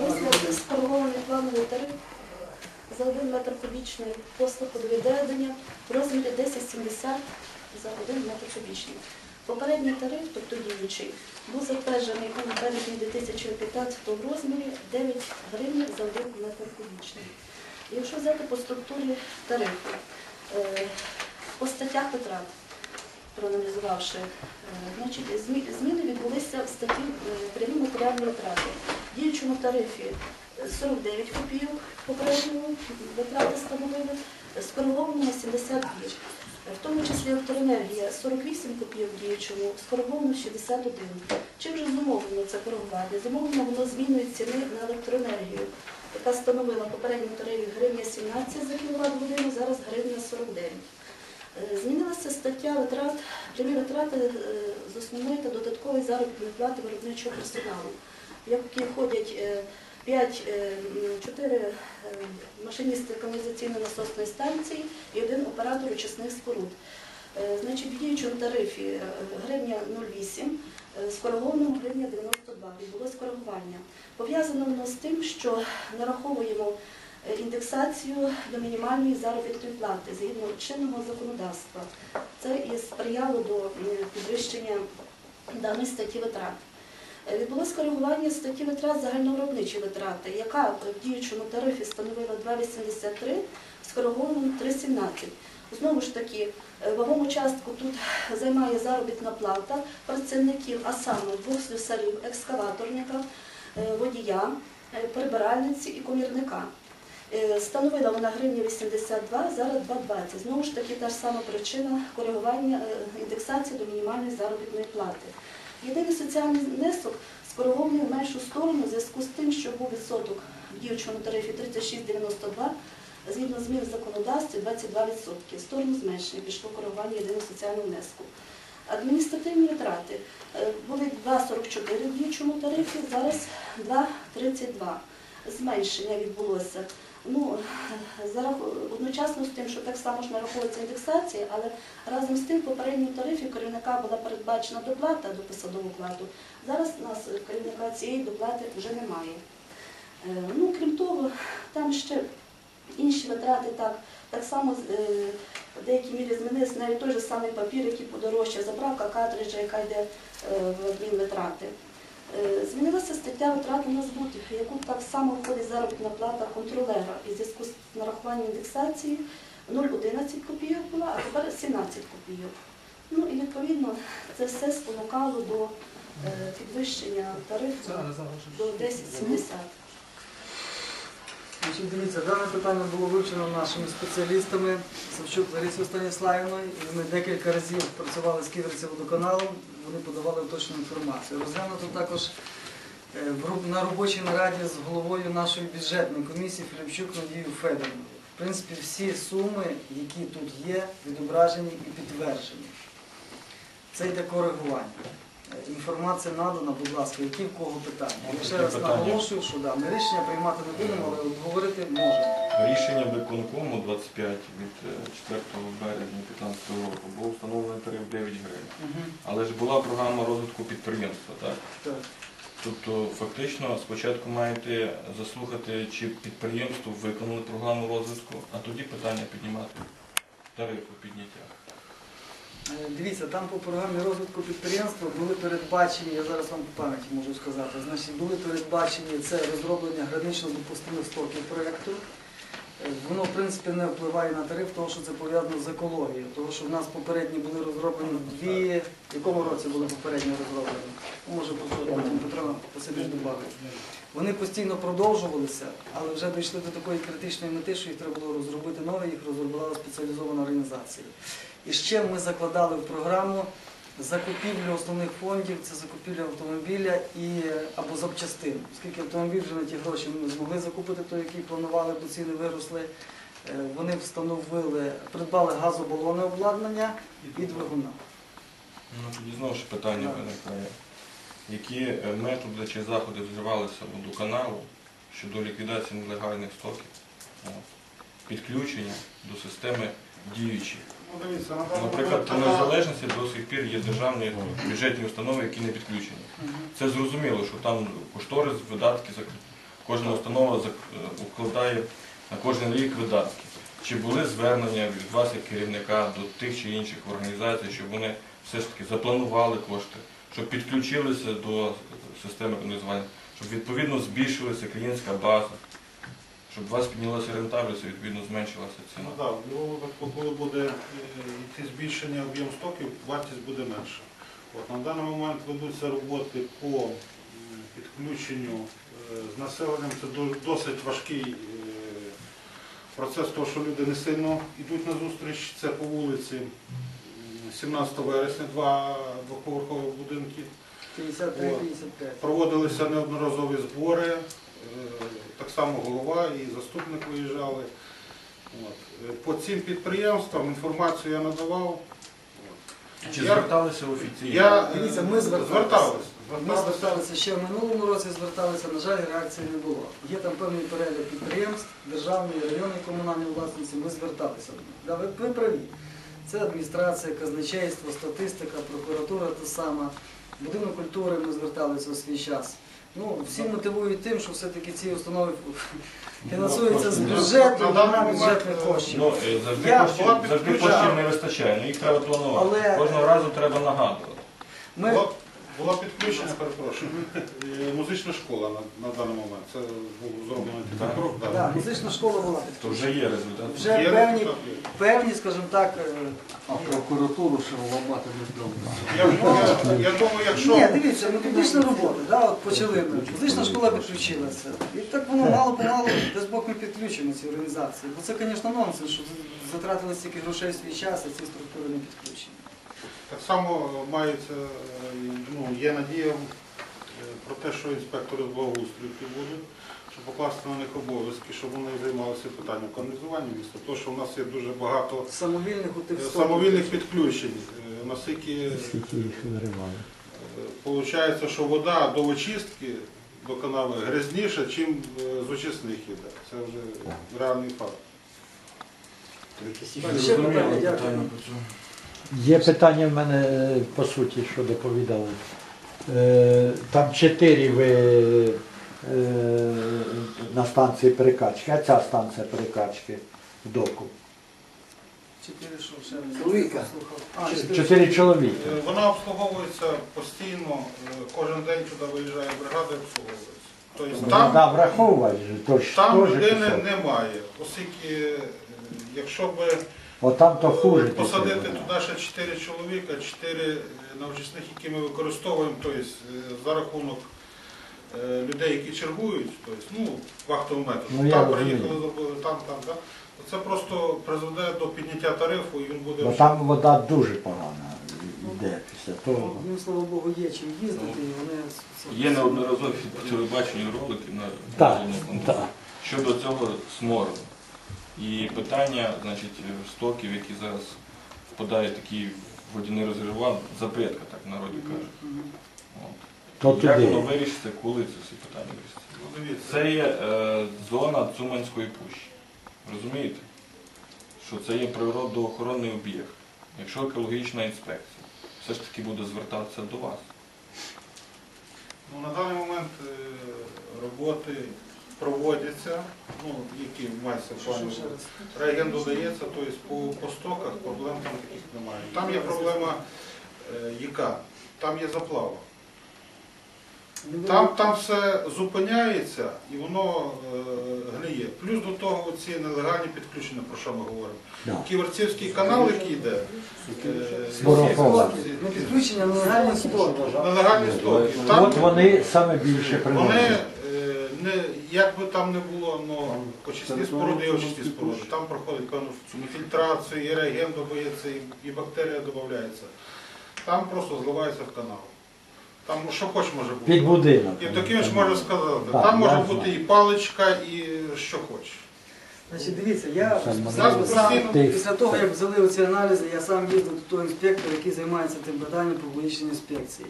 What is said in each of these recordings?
Розгляд скоригований плановий тариф за 1 метр кубічний послуг водовідведення в розмірі 10,70 за 1 метр кубічний. Попередній тариф, тобто діючий, був затверджений у березні 2015 в розмірі 9 гривень за 1 метр кубічний. Якщо взяти по структурі тарифу, е, по статтях витрат, проаналізувавши, е, значить, зміни відбулися в статті е, прямі матеріальні витрати. В діючому тарифі е, 49 копійок попередньому витрати становили, е, скоригованому 72. Е, В тому числі електроенергія 48 копійок діючому, скориговано 61. Чим же зумовлено це коригування? Зумовлено воно зміною ціни на електроенергію, яка становила в попередньому тарифі гривня 17 за кіловат годину, зараз гривня 49. Е, Змінилася стаття витрат, прямі витрати е, з основної та додаткової заробітної плати виробничого персоналу, в які входять 5, 4 машиністи каналізаційно-насосної станції і один оператор очисних споруд. Е, Значить, в діючому тарифі е, гривня 0,8, е, скоригованому гривня 92. Відбулось коригування. Пов'язано воно з тим, що нараховуємо е, індексацію до мінімальної заробітної плати згідно чинного законодавства. Це і сприяло до підвищення даної статті витрат. Е, Відбулось коригування статті витрат загальновиробничі витрати, яка в діючому тарифі становила 2,83, скоригованому 3,17. Знову ж таки, е, вагому частку тут займає заробітна плата працівників, а саме двох слюсарів, екскаваторника, е, водія, прибиральниці і комірника. Е, Становила вона гривні 82, зараз 2,20. Знову ж таки, та ж сама причина коригування е, індексації до мінімальної заробітної плати. Єдиний соціальний внесок скоригований в меншу сторону в зв'язку з тим, що був відсоток в діючому тарифі 36,92, згідно змін в законодавстві 22%. В сторону зменшення пішло коригування єдиного соціального внеску. Адміністративні витрати е, були 2,44 в діючому тарифі, зараз 2,32. Зменшення відбулося. Ну, одночасно з тим, що так само ж нараховується індексація, але разом з тим в попередньому тарифі керівника була передбачена доплата до посадового окладу. Зараз у нас керівника цієї доплати вже немає. Е, Ну, крім того, там ще інші витрати так, так само е, в деякій мірі змінилися навіть той же самий папір, який подорожчав, заправка картриджа, яка йде е, в адмінвитрати. Е, Змінилася стаття витрати на збутів, в яку так само входить заробітна плата контролера і зв'язку з нарахуванням індексації 0,11 копійок була, а тепер 17 копійок. Ну і відповідно це все спонукало до е, підвищення тарифу до 10,70. Значить, дивіться, дане питання було вивчено нашими спеціалістами Савчук Ларисою Станіславівною. Ми декілька разів працювали з Ківерцем водоканалом, вони подавали точну інформацію. Розглянуто також е, на робочій нараді з головою нашої бюджетної комісії Філіпчук Надією Федоровною. В принципі, всі суми, які тут є, відображені і підтверджені. Це йде коригування. Е, Інформація надана, будь ласка, які в кого питання. Я ще раз Питання. наголошую, що да, ми рішення приймати не будемо, але обговорити можемо. Рішення виконкому 25 від е, 4 березня 2015 року був встановлений тариф 9 гривень. Але ж була програма розвитку підприємства, так? Так. Тобто фактично спочатку маєте заслухати, чи підприємство виконало програму розвитку, а тоді питання піднімати тарифу підняття. Е, Дивіться, там по програмі розвитку підприємства були передбачені, я зараз вам по пам'яті можу сказати, значить, були передбачені це розроблення гранично допустимих стоків проєкту. Е, Воно, в принципі, не впливає на тариф, тому що це пов'язано з екологією. Тому що в нас попередні були розроблені дві. В якому році були попередні розроблені? Ну, Може, потім Петро Васильович добавить. Вони постійно продовжувалися, але вже дійшли до такої критичної мети, що їх треба було розробити нове, їх розробляла спеціалізована організація. І ще ми закладали в програму закупівлю основних фондів, це закупівля автомобіля і або запчастин. Оскільки автомобіль вже на ті гроші ми не змогли закупити, той, який планували, бо ціни виросли. е, Вони встановили, придбали газобалонне обладнання і двигуна. Ну тоді знову ж питання виникає. Які е, методи чи заходи вживалися водоканалу щодо ліквідації нелегальних стоків, підключення до системи діючих? Наприклад, по незалежності до сих пір є державні бюджетні установи, які не підключені. Це зрозуміло, що там кошторис, видатки кожна установа е, укладає на кожен рік видатки. Чи були звернення від вас як керівника до тих чи інших організацій, щоб вони все ж таки запланували кошти, щоб підключилися до системи організування, щоб відповідно збільшилася клієнтська база, щоб у вас піднялася рентабельність, і, відповідно зменшилася ціна. Ну, так, в будь-якому випадку, коли буде е, йти збільшення об'єм стоків, вартість буде менша. От, на даний момент ведуться роботи по підключенню е, з населенням. Це досить важкий е, процес, того, що люди не сильно йдуть на зустріч. Це по вулиці 17 вересня, два двоповерхові будинки. 53-55. Проводилися неодноразові збори, так само голова і заступник виїжджали. Е, По цим підприємствам інформацію я надавав. Чи Я- зверталися офіційно? Я Дивіться, ми зверталися. Ми зверталися ще в минулому році, зверталися, на жаль, реакції не було. Є там певний перелік підприємств, державні, районні комунальні власниці, ми зверталися. до них. Ви, ви праві. Це адміністрація, казначейство, статистика, прокуратура та сама. Будинок культури ми зверталися у свій час. Ну, всі мотивують тим, що все-таки ці установи фінансуються з бюджету, На даний бюджетних е, коштів. Ну, е, завжди Я коштів, завжди коштів не вистачає, ну їх треба планувати. Але- Кожного разу треба нагадувати. Ми, була підключена, перепрошую, е, музична школа на, на даний момент. Це був зроблений такий крок. да. да, музична школа була. То вже є результат. Вже Є певні, результат, певні, скажімо так, е, А прокуратуру ще ламати не вдома. Я, я, я думаю, якщо Ні, дивіться, методична робота, да, от почали ми. Музична школа підключилася. І так воно мало-помалу, десь Бог ми підключимо ці організації. Бо це, звісно, нонсенс, що затратили стільки грошей свій час, а ці структури не підключені. Так само мається, е, ну, є надія е, про те, що інспектори з благоустрою прибудуть, щоб покласти на них обов'язки, щоб вони займалися питанням каналізування міста. Тому що в нас є дуже багато Самовільних е, стоків. самовільних підключень. Наскільки виходить, що вода до очистки до канави грязніша, чим е, з очисних іде. Це вже реальний факт. Так, ще питання, дякую. Є питання в мене е, по суті, що доповідали. Е, Там чотири ви е, на станції перекачки, а ця станція перекачки в доку. Чотири що не Чоловіка. А, чотири. Чотири чоловіка. Вона обслуговується постійно, кожен день туди виїжджає бригада і обслуговується. Тобто там, Треба враховувати, то ж там теж людини немає, оскільки якщо би Отам то хуже. посадити тільки вода. туди ще 4 чоловіка, 4 навчисних, які ми використовуємо, тобто е, за рахунок е, людей, які чергують, тобто, ну, вахтовий метод. Ну, там приїхали, зробили, там, там, там. Це просто призведе до підняття тарифу і він буде Бо там вода дуже погана йде після Ну, того. Їм, слава Богу, є чим їздити, і вони... Є неодноразові по телебаченню ролики на Так, так. щодо цього смороду. І питання, значить, стоків, які зараз впадають в такий водяний резервуар, запретка, так в народі кажуть. От. Як воно вирішиться, коли це всі питання вирішиться? Ну. Це є е, зона Цуманської пущі. Розумієте? Що це є природоохоронний об'єкт. Якщо екологічна інспекція все ж таки буде звертатися до вас. Ну, на даний момент е, роботи проводяться, ну, які мається плані. Реагент додається, тобто по, по стоках проблем там таких немає. Там є проблема е, яка? Там є заплава. Там, там все зупиняється і воно е, гниє. Плюс до того ці нелегальні підключення, про що ми говоримо. Да. Ківерцівський канал, який йде, е, підключення, нелегальні стоки. нелегальні стоки. Там, От вони саме більше Вони, приносять. е, не, як би там не було, ну, очисні споруди і очисні споруди. Там проходить певну фільтрацію, і реагент додається, і, і бактерія додається. Там просто зливається в канал. Там що хоч може бути. Під будинок. І таким ж може сказати. Так, там може я бути і паличка, і що хоч. Значить, дивіться, я зразу сам, після того, як взяли оці аналізи, я сам їздив до того інспектора, який займається тим питанням публічної інспекції.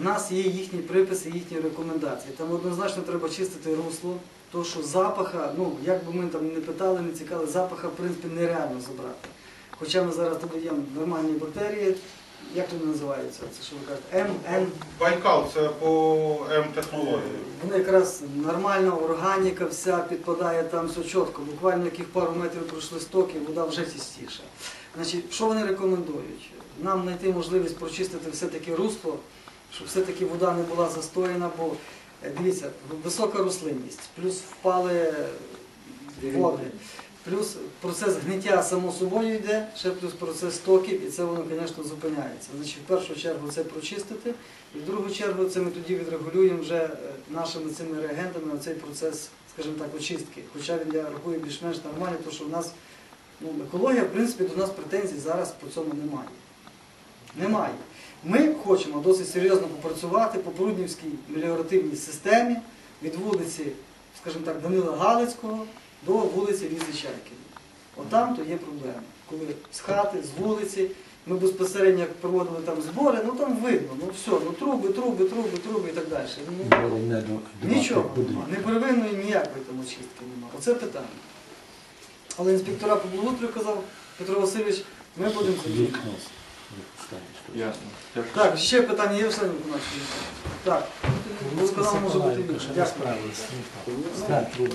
У нас є їхні приписи, їхні рекомендації. Там однозначно треба чистити русло, то що запаха, ну як би ми там не питали, не цікали, запаха в принципі нереально забрати. Хоча ми зараз додаємо нормальні бактерії, як вони називаються? Це що ви кажете? М, Н. Байкал це по М-технології. Вони якраз нормальна органіка, вся підпадає там все чітко. Буквально яких пару метрів пройшли стоки, вода вже чистіша. Значить, що вони рекомендують? Нам знайти можливість прочистити все-таки русло, щоб все-таки вода не була застояна, бо е, дивіться, висока рослинність, плюс впали води, плюс процес гниття само собою йде, ще плюс процес стоків, і це воно, звісно, зупиняється. Значить, в першу чергу це прочистити, і в другу чергу це ми тоді відрегулюємо вже е, нашими цими реагентами цей процес, скажімо так, очистки. Хоча він я рахую більш-менш нормальний, тому що в нас ну, екологія, в принципі, до нас претензій зараз по цьому немає. Немає. Ми хочемо досить серйозно попрацювати по Пруднівській меліоративній системі від вулиці, скажімо так, Данила Галицького до вулиці Лізи Чайкіної. Отам то є проблема. Коли з хати, з вулиці, ми безпосередньо як проводили там збори, ну там видно, ну все, ну труби, труби, труби, труби і так далі. Ну, до Нічого, неперервної ніякої там очистки немає. Оце питання. Але інспектора по благоустрою казав Петро Васильович, ми будемо Ясно. Так, ще питання є, Руслан Виконавчий? Так. Ну, сказав, може бути. Дякую.